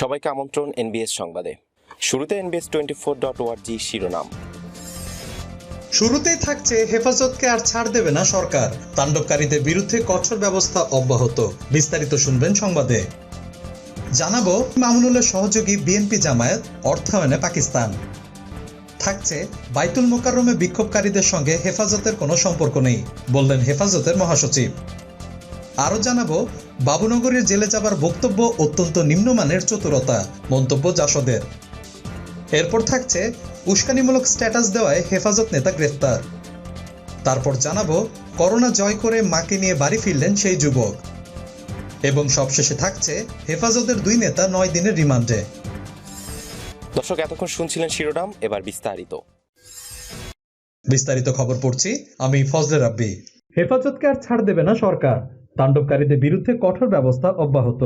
সবাইকে আমন্ত্রণ এনবিএস সংবাদে। শুরুতে এনবিএস টোয়েন্টি ফোর ডট ওয়ার্জি শিরোনাম। শুরুতেই থাকছে হেফাজতকে আর ছাড় দেবে না সরকার। তাণ্ডবকারীদের বিরুদ্ধে কঠোর ব্যবস্থা অব্যাহত। বিস্তারিত শুনবেন সংবাদে। জানাব মামুনুলের সহযোগী বিএনপি জামায়াত, অর্থায়নে পাকিস্তান। থাকছে বাইতুল মোকাররমে বিক্ষোভকারীদের সঙ্গে হেফাজতের কোনো সম্পর্ক নেই, বললেন হেফাজতের মহাসচিব। আরও জানাব বাবুনগরের জেলে যাবার বক্তব্য অত্যন্ত নিম্নমানের চতুরতা মন্তব্য জাসদের। এরপর থাকছে উস্কানিমূলক স্ট্যাটাস দেওয়ায় হেফাজত নেতা গ্রেফতার। তারপর জানাব করোনা জয় করে মাকে নিয়ে বাড়ি ফিরলেন সেই যুবক। এবং সবশেষে থাকছে হেফাজতের দুই নেতা নয় দিনের রিমান্ডে। দর্শক এতক্ষণ শুনছিলেন শিরোনাম এবার বিস্তারিত। বিস্তারিত খবর পড়ছি আমি ফজলে রাব্বি। হেফাজতকে আর ছাড় দেবে না সরকার। তাণ্ডবকারীদের বিরুদ্ধে কঠোর ব্যবস্থা অব্যাহত।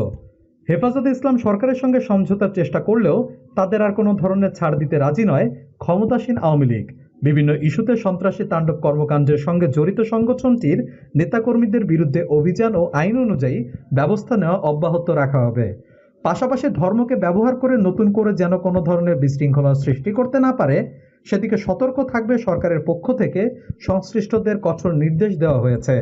হেফাজতে ইসলাম সরকারের সঙ্গে সমঝোতার চেষ্টা করলেও তাদের আর কোনো ধরনের ছাড় দিতে রাজি নয় ক্ষমতাসীন আওয়ামী লীগ। বিভিন্ন ইস্যুতে সন্ত্রাসী তাণ্ডব কর্মকাণ্ডের সঙ্গে জড়িত সংগঠনটির নেতাকর্মীদের বিরুদ্ধে অভিযান ও আইন অনুযায়ী ব্যবস্থা নেওয়া অব্যাহত রাখা হবে। পাশাপাশি ধর্মকে ব্যবহার করে নতুন করে যেন কোনো ধরনের বিশৃঙ্খলা সৃষ্টি করতে না পারে, সেদিকে সতর্ক থাকবে সরকারের পক্ষ থেকে সংশ্লিষ্টদের কঠোর নির্দেশ দেওয়া হয়েছে।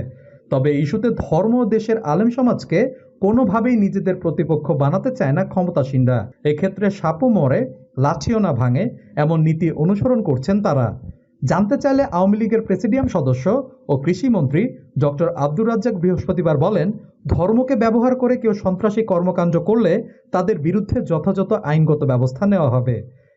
তবে ইস্যুতে ধর্ম দেশের আলেম সমাজকে কোনোভাবেই নিজেদের প্রতিপক্ষ বানাতে চায় না ক্ষমতাসীনরা। এক্ষেত্রে সাপও মরে, লাঠিও না ভাঙে, এমন নীতি অনুসরণ করছেন তারা। জানতে চাইলে আওয়ামী লীগের প্রেসিডিয়াম সদস্য ও কৃষিমন্ত্রী ডক্টর আব্দুর রাজ্জাক বৃহস্পতিবার বলেন, ধর্মকে ব্যবহার করে কেউ সন্ত্রাসী কর্মকাণ্ড করলে তাদের বিরুদ্ধে যথাযথ আইনগত ব্যবস্থা নেওয়া হবে।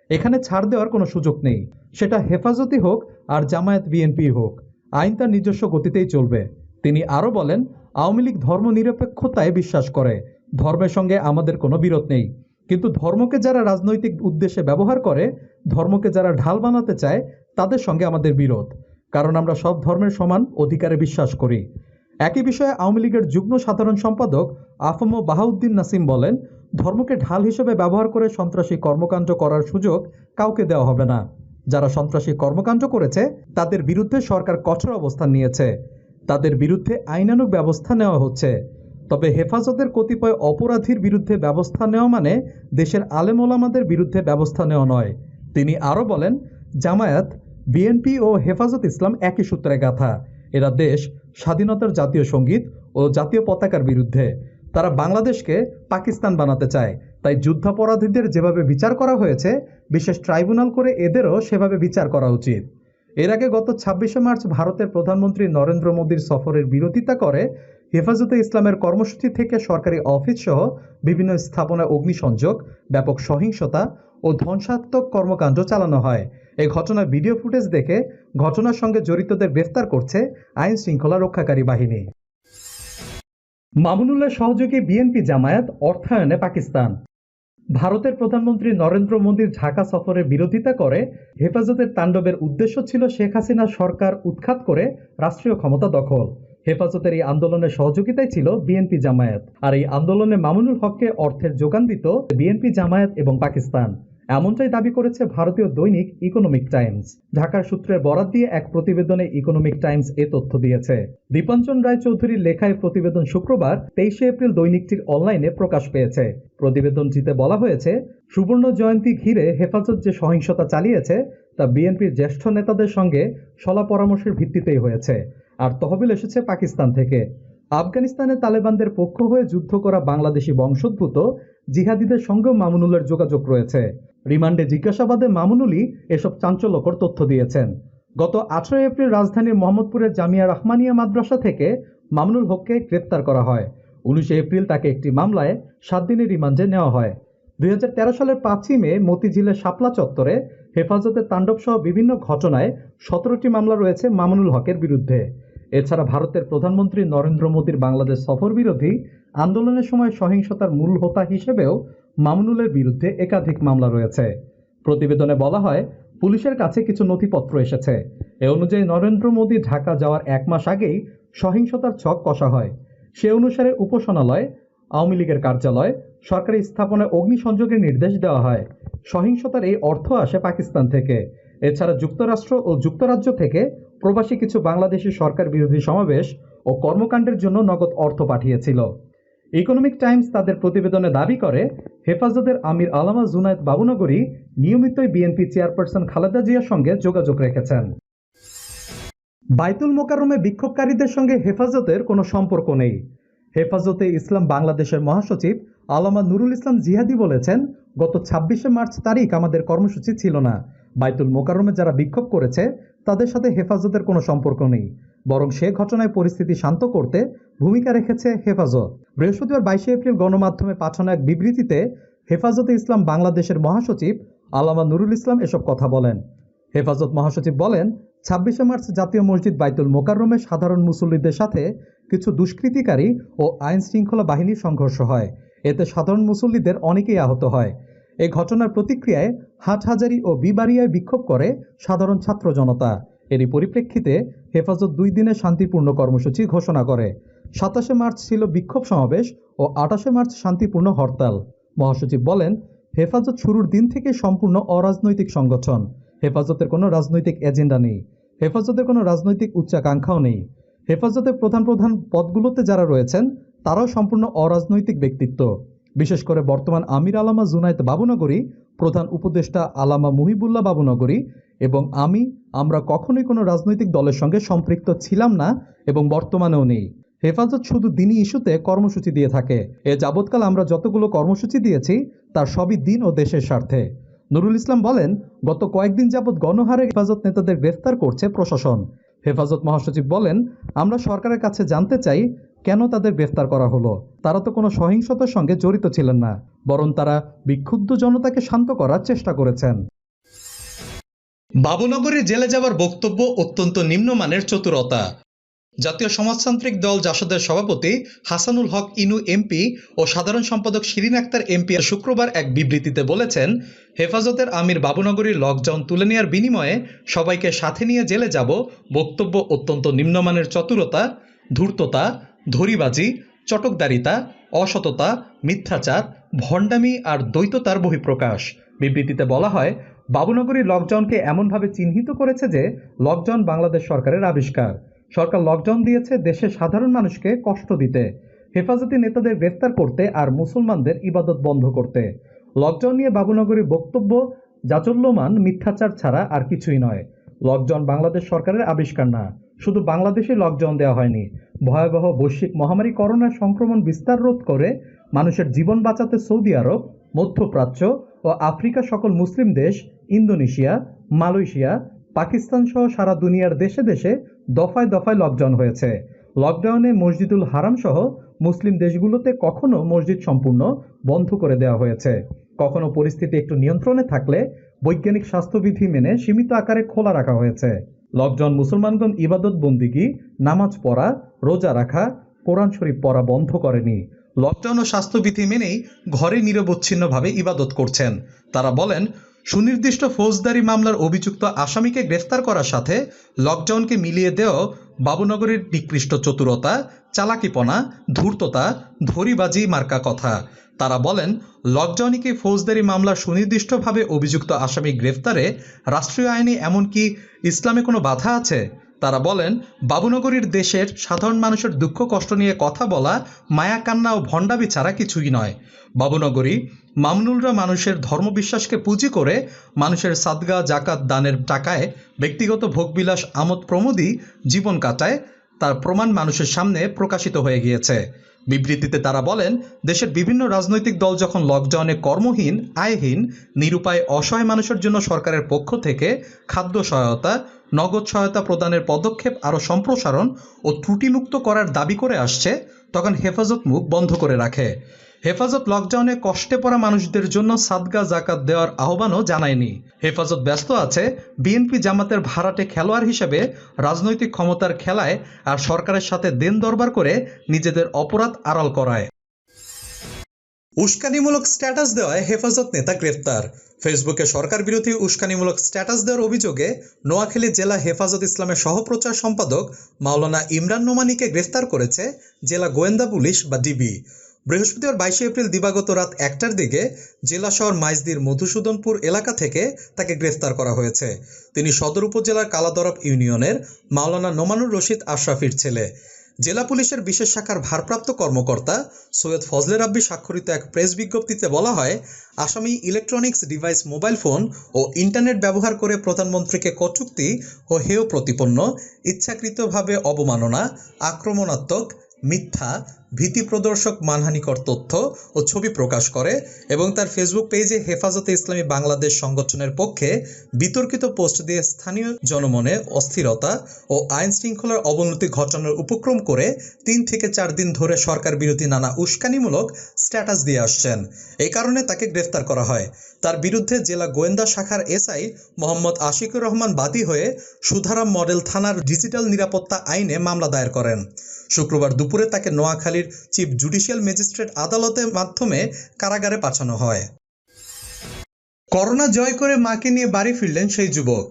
এখানে ছাড় দেওয়ার কোনো সুযোগ নেই। সেটা হেফাজতি হোক আর জামায়াত বিএনপি হোক। আইন তার নিজস্ব গতিতেই চলবে। তিনি আরও বলেন, আওয়ামী লীগ ধর্মনিরপেক্ষতায় বিশ্বাস করে। ধর্মের সঙ্গে আমাদের কোনো বিরোধ নেই। কিন্তু ধর্মকে যারা রাজনৈতিক উদ্দেশ্যে ব্যবহার করে, ধর্মকে যারা ঢাল বানাতে চায়, তাদের সঙ্গে আমাদের বিরোধ। কারণ আমরা সব ধর্মের সমান অধিকারে বিশ্বাস করি। একই বিষয়ে আওয়ামী লীগের যুগ্ম সাধারণ সম্পাদক আফম বাহাউদ্দিন নাসিম বলেন, ধর্মকে ঢাল হিসেবে ব্যবহার করে সন্ত্রাসী কর্মকাণ্ড করার সুযোগ কাউকে দেওয়া হবে না। যারা সন্ত্রাসী কর্মকাণ্ড করেছে, তাদের বিরুদ্ধে সরকার কঠোর অবস্থান নিয়েছে। তাদের বিরুদ্ধে আইনানুগ ব্যবস্থা নেওয়া হচ্ছে। তবে হেফাজতের কতিপয় অপরাধীর বিরুদ্ধে ব্যবস্থা নেওয়া মানে দেশের আলেম ওলামাদের বিরুদ্ধে ব্যবস্থা নেওয়া নয়। তিনি আরও বলেন, জামায়াত, বিএনপি ও হেফাজত ইসলাম একই সূত্রে গাথা। এরা দেশ, স্বাধীনতার জাতীয় সংগীত ও জাতীয় পতাকার বিরুদ্ধে। তারা বাংলাদেশকে পাকিস্তান বানাতে চায়। তাই যুদ্ধাপরাধীদের যেভাবে বিচার করা হয়েছে, বিশেষ ট্রাইব্যুনাল করে এদেরও সেভাবে বিচার করা উচিত। এর আগে গত ছাব্বিশে মার্চ ভারতের প্রধানমন্ত্রী নরেন্দ্র মোদীর সফরের বিরোধিতা করে হেফাজতে ইসলামের কর্মসূচি থেকে সরকারি অফিস সহ বিভিন্ন স্থাপনায় অগ্নিসংযোগ, ব্যাপক সহিংসতা ও ধ্বংসাত্মক কর্মকাণ্ড চালানো হয়। এই ঘটনার ভিডিও ফুটেজ দেখে ঘটনার সঙ্গে জড়িতদের গ্রেফতার করছে আইন শৃঙ্খলা রক্ষাকারী বাহিনী। মামুনুল্লাহ সহযোগী বিএনপি জামায়াত অর্থায়নে পাকিস্তান। ভারতের প্রধানমন্ত্রী নরেন্দ্র মোদীর ঢাকা সফরের বিরোধিতা করে, হেফাজতের তাণ্ডবের উদ্দেশ্য ছিল শেখ হাসিনা সরকার উৎখাত করে রাষ্ট্রীয় ক্ষমতা দখল। হেফাজতের এই আন্দোলনের সহযোগিতায় ছিল বিএনপি জামায়াত। আর এই আন্দোলনে মামুনুল হককে অর্থের যোগান দিত বিএনপি জামায়াত এবং পাকিস্তান। এমনটাই দাবি করেছে ভারতীয় দৈনিক ইকোনমিক টাইমস ঢাকার সূত্রের বরাত দিয়ে এক প্রতিবেদনে ইকোনমিক টাইমস এ তথ্য দিয়েছে। দীপাঞ্জন রায় চৌধুরীর লেখায় প্রতিবেদন শুক্রবার, তেইশে এপ্রিল দৈনিকটির অনলাইনে প্রকাশ পেয়েছে। প্রতিবেদনটিতে বলা হয়েছে, সুবর্ণ জয়ন্তী ঘিরে হেফাজত যে সহিংসতা চালিয়েছে, তা বিএনপির জ্যেষ্ঠ নেতাদের সঙ্গে সলা পরামর্শের ভিত্তিতেই হয়েছে। আর তহবিল এসেছে পাকিস্তান থেকে। আফগানিস্তানে তালেবানদের পক্ষ হয়ে যুদ্ধ করা বাংলাদেশি বংশোদ্ভূত জিহাদিদের সঙ্গেও মামুনুলের যোগাযোগ রয়েছে। রিমান্ডে জিজ্ঞাসাবাদে মামুনুলই এসব চাঞ্চল্যকর তথ্য দিয়েছেন। গত আঠারো এপ্রিল রাজধানীর মোহাম্মদপুরের জামিয়া রহমানিয়া মাদ্রাসা থেকে মামুনুল হককে গ্রেপ্তার করা হয়। উনিশে এপ্রিল তাকে একটি মামলায় সাত দিনের রিমান্ডে নেওয়া হয়। দুই হাজার তেরো সালের পাঁচই মে মতিঝিলের শাপলা চত্বরে হেফাজতের তাণ্ডবসহ বিভিন্ন ঘটনায় সতেরোটি মামলা রয়েছে মামুনুল হকের বিরুদ্ধে। এছাড়া ভারতের প্রধানমন্ত্রী নরেন্দ্র মোদীর বাংলাদেশ সফর বিরোধী আন্দোলনের সময় সহিংসতার মূল হোতা হিসেবেও মামুনুলের বিরুদ্ধে একাধিক মামলা রয়েছে। প্রতিবেদনে বলা হয়, পুলিশের কাছে কিছু নথিপত্র এসেছে। এ অনুযায়ী নরেন্দ্র মোদী ঢাকা যাওয়ার এক মাস আগেই সহিংসতার ছক কষা হয়। সে অনুসারে উপাসনালয়, আওয়ামী লীগের কার্যালয়, সরকারি স্থাপনায় অগ্নিসংযোগের নির্দেশ দেওয়া হয়। সহিংসতার এই অর্থ আসে পাকিস্তান থেকে। এছাড়া যুক্তরাষ্ট্র ও যুক্তরাজ্য থেকে প্রবাসী কিছু বাংলাদেশি সরকার বিরোধী সমাবেশ ও কর্মকাণ্ডের জন্য নগদ অর্থ পাঠিয়েছিল। ইকোনমিক টাইমস তাদের প্রতিবেদনে দাবি করে, হেফাজতের আমির আলামা জুনায়েদ বাবুনগরী নিয়মিতই বিএনপি চেয়ারপারসন খালেদা জিয়ার সঙ্গে যোগাযোগ রেখেছেন। বাইতুল মোকাররমে বিক্ষোভকারীদের সঙ্গে হেফাজতের কোনো সম্পর্ক নেই। হেফাজতে ইসলাম বাংলাদেশের মহাসচিব আলামা নুরুল ইসলাম জিহাদি বলেছেন, গত ছাব্বিশে মার্চ তারিখ আমাদের কর্মসূচি ছিল না। বাইতুল মোকাররমে যারা বিক্ষোভ করেছে, তাদের সাথে হেফাজতের কোনো সম্পর্ক নেই। বরং সে ঘটনায় পরিস্থিতি শান্ত করতে ভূমিকা রেখেছে হেফাজত। বৃহস্পতিবার বাইশে এপ্রিল গণমাধ্যমে পাঠানো এক বিবৃতিতে হেফাজতে ইসলাম বাংলাদেশের মহাসচিব আলামা নুরুল ইসলাম এসব কথা বলেন। হেফাজত মহাসচিব বলেন, ছাব্বিশে মার্চ জাতীয় মসজিদ বাইতুল মোকাররমে সাধারণ মুসল্লিদের সাথে কিছু দুষ্কৃতিকারী ও আইন শৃঙ্খলা বাহিনীর সংঘর্ষ হয়। এতে সাধারণ মুসল্লিদের অনেকেই আহত হয়। এই ঘটনার প্রতিক্রিয়ায় হাটহাজারি ও বিবাড়িয়ায় বিক্ষোভ করে সাধারণ ছাত্র জনতা। এরই পরিপ্রেক্ষিতে হেফাজত দুই দিনের শান্তিপূর্ণ কর্মসূচি ঘোষণা করে। সাতাশে মার্চ ছিল বিক্ষোভ সমাবেশ ও আটাশে মার্চ শান্তিপূর্ণ হরতাল। মহাসচিব বলেন, হেফাজত শুরুর দিন থেকে সম্পূর্ণ অরাজনৈতিক সংগঠন। হেফাজতের কোনো রাজনৈতিক এজেন্ডা নেই। হেফাজতের কোনো রাজনৈতিক উচ্চাকাঙ্ক্ষাও নেই। হেফাজতের প্রধান প্রধান পদগুলোতে যারা রয়েছেন, তারাও সম্পূর্ণ অরাজনৈতিক ব্যক্তিত্ব। বিশেষ করে বর্তমান আমির আলামা জুনায়েদ বাবুনগরী, প্রধান উপদেষ্টা আলামা মুহিবুল্লাহ বাবুনগরী এবং আমি, আমরা কখনোই কোনো রাজনৈতিক দলের সঙ্গে সম্পৃক্ত ছিলাম না এবং বর্তমানেও নেই। হেফাজত শুধু দিনই ইস্যুতে কর্মসূচি দিয়ে থাকে। এ যাবৎকাল আমরা যতগুলো কর্মসূচি দিয়েছি, তার সবই দিন ও দেশের স্বার্থে। নুরুল ইসলাম বলেন, গত কয়েকদিন যাবৎ গণহারে হেফাজত নেতাদের গ্রেফতার করছে প্রশাসন। হেফাজত মহাসচিব বলেন, আমরা সরকারের কাছে জানতে চাই কেন তাদের গ্রেফতার করা হলো। তারা তো কোনো সহিংসতার সঙ্গে জড়িত ছিলেন না, বরং তারা বিক্ষুব্ধ জনতাকে শান্ত করার চেষ্টা করেছেন। বাবুনগরে জেলে যাওয়ার বক্তব্য অত্যন্ত নিম্নমানের চতুরতা। জাতীয় সমাজতান্ত্রিক দল জাসদের সভাপতি হাসানুল হক ইনু এমপি ও সাধারণ সম্পাদক শিরিন আক্তার এমপি শুক্রবার এক বিবৃতিতে বলেছেন, হেফাজতের আমির বাবুনগরীর লকডাউন তুলে নেওয়ার বিনিময়ে সবাইকে সাথে নিয়ে জেলে যাব বক্তব্য অত্যন্ত নিম্নমানের চতুরতা, ধূর্ততা, ধরিবাজি, চটকদারিতা, অসততা, মিথ্যাচার, ভণ্ডামি আর দ্বৈততার বহিঃপ্রকাশ। বিবৃতিতে বলা হয়, বাবুনগরী লকডাউনকে এমনভাবে চিহ্নিত করেছে যে লকডাউন বাংলাদেশ সরকারের আবিষ্কার। সরকার লকডাউন দিয়েছে দেশের সাধারণ মানুষকে কষ্ট দিতে, হেফাজতি নেতাদের গ্রেফতার করতে আর মুসলমানদের ইবাদত বন্ধ করতে। লকডাউন নিয়ে বাবুনগরীর বক্তব্য জাচল্যমান মিথ্যাচার ছাড়া আর কিছুই নয়। লকডাউন বাংলাদেশ সরকারের আবিষ্কার না, শুধু বাংলাদেশে লকডাউন দেওয়া হয়নি। ভয়াবহ বৈশ্বিক মহামারী করোনা সংক্রমণ বিস্তার রোধ করে মানুষের জীবন বাঁচাতে সৌদি আরব, মধ্যপ্রাচ্য ও আফ্রিকা সকল মুসলিম দেশ, ইন্দোনেশিয়া, মালয়েশিয়া পাকিস্তান সহ সারা দুনিয়ার দেশে দেশে দফায় দফায় লকডাউন হয়েছে। লকডাউনে মসজিদুল হারাম সহ মুসলিম দেশগুলোতে কখনো মসজিদ সম্পূর্ণ বন্ধ করে দেওয়া হয়েছে। কখনো পরিস্থিতি একটু নিয়ন্ত্রণে থাকলে বৈজ্ঞানিক স্বাস্থ্যবিধি মেনে সীমিত আকারে খোলা রাখা হয়েছে। লকডাউন মুসলমানগণ ইবাদত বন্দিগি, নামাজ পড়া, রোজা রাখা, কোরআন শরীফ পড়া বন্ধ করেনি। লকডাউন ও স্বাস্থ্যবিধি মেনেই ঘরে নিরবচ্ছিন্নভাবে ইবাদত করছেন। তারা বলেন সুনির্দিষ্ট ফৌজদারি মামলার অভিযুক্ত আসামিকে গ্রেফতার করার সাথে লকডাউনকে মিলিয়ে দেওয়া বাবুনগরের বিকৃষ্ট চতুরতা, চালাকিপনা, ধূর্ততা, ধরিবাজি মার্কা কথা। তারা বলেন, লকডাউনিকে ফৌজদারি মামলা সুনির্দিষ্টভাবে অভিযুক্ত আসামি গ্রেফতারে রাষ্ট্রীয় আইনে এমনকি ইসলামে কোনো বাধা আছে? তারা বলেন, বাবুনগরীর দেশের সাধারণ মানুষের দুঃখ কষ্ট নিয়ে কথা বলা, মায়া, কান্না ও ভণ্ডাবি ছাড়া কিছুই নয়। বাবুনগরী মামনুলরা মানুষের ধর্মবিশ্বাসকে পুঁজি করে মানুষের সাদগা জাকাত দানের টাকায় ব্যক্তিগত ভোগবিলাস, আমোদ প্রমোদই জীবন কাটায়, তার প্রমাণ মানুষের সামনে প্রকাশিত হয়ে গিয়েছে। বিবৃতিতে তারা বলেন, দেশের বিভিন্ন রাজনৈতিক দল যখন লকডাউনে কর্মহীন, আয়হীন, নিরুপায়, অসহায় মানুষের জন্য সরকারের পক্ষ থেকে খাদ্য সহায়তা নগদ সহায়তা প্রদানের পদক্ষেপ আরও সম্প্রসারণ ও ত্রুটিমুক্ত করার দাবি করে আসছে, তখন হেফাজত মুখ বন্ধ করে রাখে। হেফাজত লকডাউনে কষ্টে পড়া মানুষদের জন্য সাদগা জাকাত দেওয়ার আহ্বানও জানায়নি। হেফাজত ব্যস্ত আছে, বিএনপি জামাতের ভাড়াটে খেলোয়াড় হিসেবে রাজনৈতিক ক্ষমতার খেলায় আর সরকারের সাথে দেন দরবার করে নিজেদের অপরাধ আড়াল করায়। উস্কানিমূলক স্ট্যাটাস দেওয়ায় হেফাজত নেতা গ্রেফতার ফেসবুকে সরকার বিরোধী উস্কানিমূলক স্ট্যাটাস দেওয়ার অভিযোগে নোয়াখালী জেলা হেফাজত ইসলামের সহপ্রচার সম্পাদক মাওলানা ইমরান নোমানিকে গ্রেফতার করেছে জেলা গোয়েন্দা পুলিশ বা ডিবি। বৃহস্পতিবার বাইশে এপ্রিল দিবাগত রাত একটার দিকে জেলা শহর মাইজদির মধুসূদনপুর এলাকা থেকে তাকে গ্রেফতার করা হয়েছে। তিনি সদর উপজেলার কালাদরব ইউনিয়নের মাওলানা নোমানুর রশিদ আশরাফির ছেলে। জেলা পুলিশের বিশেষ শাখার ভারপ্রাপ্ত কর্মকর্তা সৈয়দ ফজলে রাব্বি স্বাক্ষরিত এক প্রেস বিজ্ঞপ্তিতে বলা হয়, আসামি ইলেকট্রনিক্স ডিভাইস মোবাইল ফোন ও ইন্টারনেট ব্যবহার করে প্রধানমন্ত্রীকে কটুক্তি ও হেয় প্রতিপন্ন, ইচ্ছাকৃতভাবে অবমাননা, আক্রমণাত্মক, মিথ্যা ভীতি প্রদর্শক মানহানিকর তথ্য ও ছবি প্রকাশ করে এবং তার ফেসবুক পেজে হেফাজতে ইসলামী বাংলাদেশ সংগঠনের পক্ষে বিতর্কিত পোস্ট দিয়ে স্থানীয় জনমনে অস্থিরতা ও আইন শৃঙ্খলার অবনতি ঘটানোর উপক্রম করে তিন থেকে চার দিন ধরে সরকার বিরোধী নানা উস্কানিমূলক স্ট্যাটাস দিয়ে আসছেন। এই কারণে তাকে গ্রেফতার করা হয়। তার বিরুদ্ধে জেলা গোয়েন্দা শাখার এসআই মোহাম্মদ আশিকুর রহমান বাদী হয়ে সুধারাম মডেল থানার ডিজিটাল নিরাপত্তা আইনে মামলা দায়ের করেন। শুক্রবার দুপুরে তাকে নোয়াখালীর চিফ জুডিশিয়াল ম্যাজিস্ট্রেট আদালতের মাধ্যমে কারাগারে পাঠানো হয়। করোনা জয় করে মাকে নিয়ে বাড়ি ফিরলেন সেই যুবক।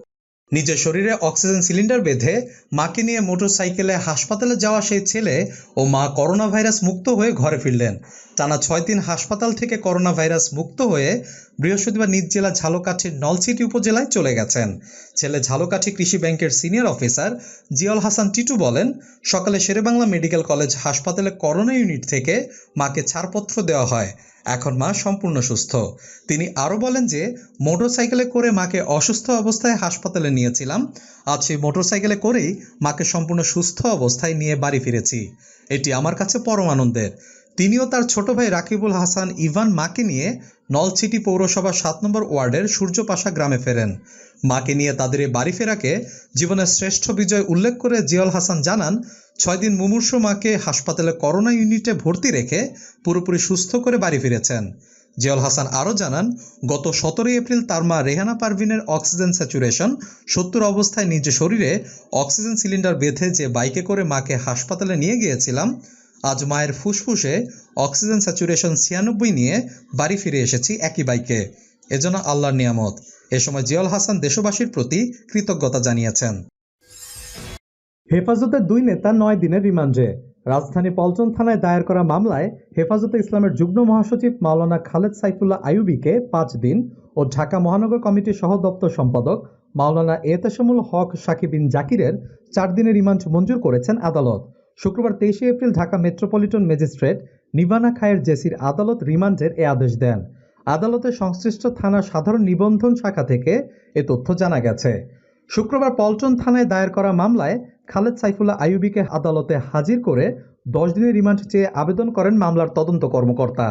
নিজের শরীরে অক্সিজেন সিলিন্ডার বেঁধে মাকে নিয়ে মোটরসাইকেলে হাসপাতালে যাওয়া সেই ছেলে ও মা করোনা ভাইরাস মুক্ত হয়ে ঘরে ফিরলেন। টানা ছয় দিন হাসপাতাল থেকে করোনা ভাইরাস মুক্ত হয়ে বৃহস্পতিবার নিজ জেলা ঝালকাঠির নলছিটি উপজেলায় চলে গেছেন। ছেলে ঝালকাঠি কৃষি ব্যাংকের সিনিয়র অফিসার জিয়াল হাসান টিটু বলেন, সকালে শেরেবাংলা মেডিকেল কলেজ হাসপাতালে করোনা ইউনিট থেকে মাকে ছাড়পত্র দেওয়া হয়। এখন মা সম্পূর্ণ সুস্থ। তিনি আরও বলেন যে, মোটরসাইকেলে করে মাকে অসুস্থ অবস্থায় হাসপাতালে নিয়েছিলাম। আজ সেই মোটরসাইকেলে করেই মাকে সম্পূর্ণ সুস্থ অবস্থায় নিয়ে বাড়ি ফিরেছি। এটি আমার কাছে পরম আনন্দের। তিনিও তার ছোট ভাই রাকিবুল হাসান ইভান মাকে নিয়ে নলছিটি পৌরসভা সাত নম্বর ওয়ার্ডের সূর্যপাশা গ্রামে ফেরেন। মাকে নিয়ে তাদের এই বাড়ি ফেরাকে জীবনের শ্রেষ্ঠ বিজয় উল্লেখ করে জিয়াউল হাসান জানান, ছয় দিন মুমূর্ষু মাকে হাসপাতালে করোনা ইউনিটে ভর্তি রেখে পুরোপুরি সুস্থ করে বাড়ি ফিরেছেন। জিয়াউল হাসান আরও জানান, গত সতেরোই এপ্রিল তার মা রেহানা পারভিনের অক্সিজেন স্যাচুরেশন সত্তর অবস্থায় নিজ শরীরে অক্সিজেন সিলিন্ডার বেঁধে যে বাইকে করে মাকে হাসপাতালে নিয়ে গিয়েছিলাম আজ মায়ের ফুসফুসে অক্সিজেন স্যাচুরেশন ছিয়ানব্বই নিয়ে বাড়ি ফিরে এসেছি একই বাইকে। এজন্য আল্লাহর নিয়ামত। এ সময় জিয়াউল হাসান দেশবাসীর প্রতি কৃতজ্ঞতা জানিয়েছেন। হেফাজতের দুই নেতা নয় দিনের রিমান্ডে। রাজধানী পল্টন থানায় দায়ের করা মামলায় হেফাজতে ইসলামের যুগ্ম মহাসচিব মাওলানা খালেদ সাইফুল্লাহ আইয়ুবিকে পাঁচ দিন ও ঢাকা মহানগর কমিটির সহ দপ্তর সম্পাদক মাওলানা এতেশামুল হক সাকিবিন জাকিরের চার দিনের রিমান্ড মঞ্জুর করেছেন আদালত। শুক্রবার তেইশে April Dhaka metropolitan magistrate Nibana Khayer জেসির আদালত রিমান্ডের এ আদেশ দেন। আদালতের সংশ্লিষ্ট থানার সাধারণ নিবন্ধন শাখা থেকে এ তথ্য জানা গেছে। শুক্রবার পল্টন থানায় দায়ের করা মামলায় খালেদ সাইফুল্লাহ আইয়ুবিকে আদালতে হাজির করে দশ দিনের রিমান্ড চেয়ে আবেদন করেন মামলার তদন্ত কর্মকর্তা।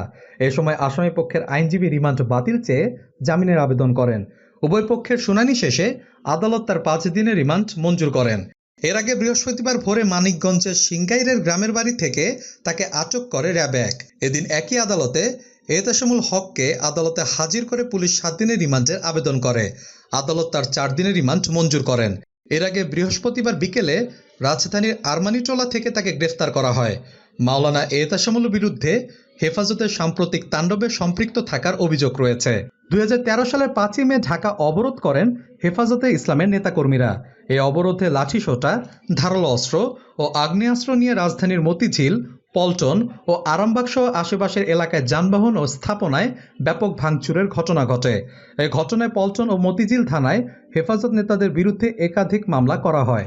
এ সময় আসামি পক্ষের আইনজীবী রিমান্ড বাতিল চেয়ে জামিনের আবেদন করেন। উভয় পক্ষের শুনানি শেষে আদালত তার পাঁচ দিনের রিমান্ড মঞ্জুর করেন। এর আগে বৃহস্পতিবার ভোরে মানিকগঞ্জের সিংগাইরের গ্রামের বাড়ি থেকে তাকে আটক করে র্যাব এক। এদিন একই আদালতে এহতাসমুল হককে আদালতে হাজির করে পুলিশ সাত দিনের রিমান্ডের আবেদন করে। আদালত তার চার দিনের রিমান্ড মঞ্জুর করেন। এর আগে বৃহস্পতিবার বিকেলে রাজধানীর আরমানিটোলা থেকে তাকে গ্রেফতার করা হয়। মাওলানা এহতাসমুলের বিরুদ্ধে হেফাজতের সাম্প্রতিক তাণ্ডবে সম্পৃক্ত থাকার অভিযোগ রয়েছে। দুই হাজার তেরো সালের পাঁচই মে ঢাকা অবরোধ করেন হেফাজতে ইসলামের নেতাকর্মীরা। এই অবরোধে লাঠিসোঁটা, ধারালো অস্ত্র ও আগ্নেয়াস্ত্র নিয়ে রাজধানীর মতিঝিল, পল্টন ও আরামবাগ সহ আশেপাশের এলাকায় যানবাহন ও স্থাপনায় ব্যাপক ভাঙচুরের ঘটনা ঘটে। এই ঘটনায় পল্টন ও মতিঝিল থানায় হেফাজত নেতাদের বিরুদ্ধে একাধিক মামলা করা হয়।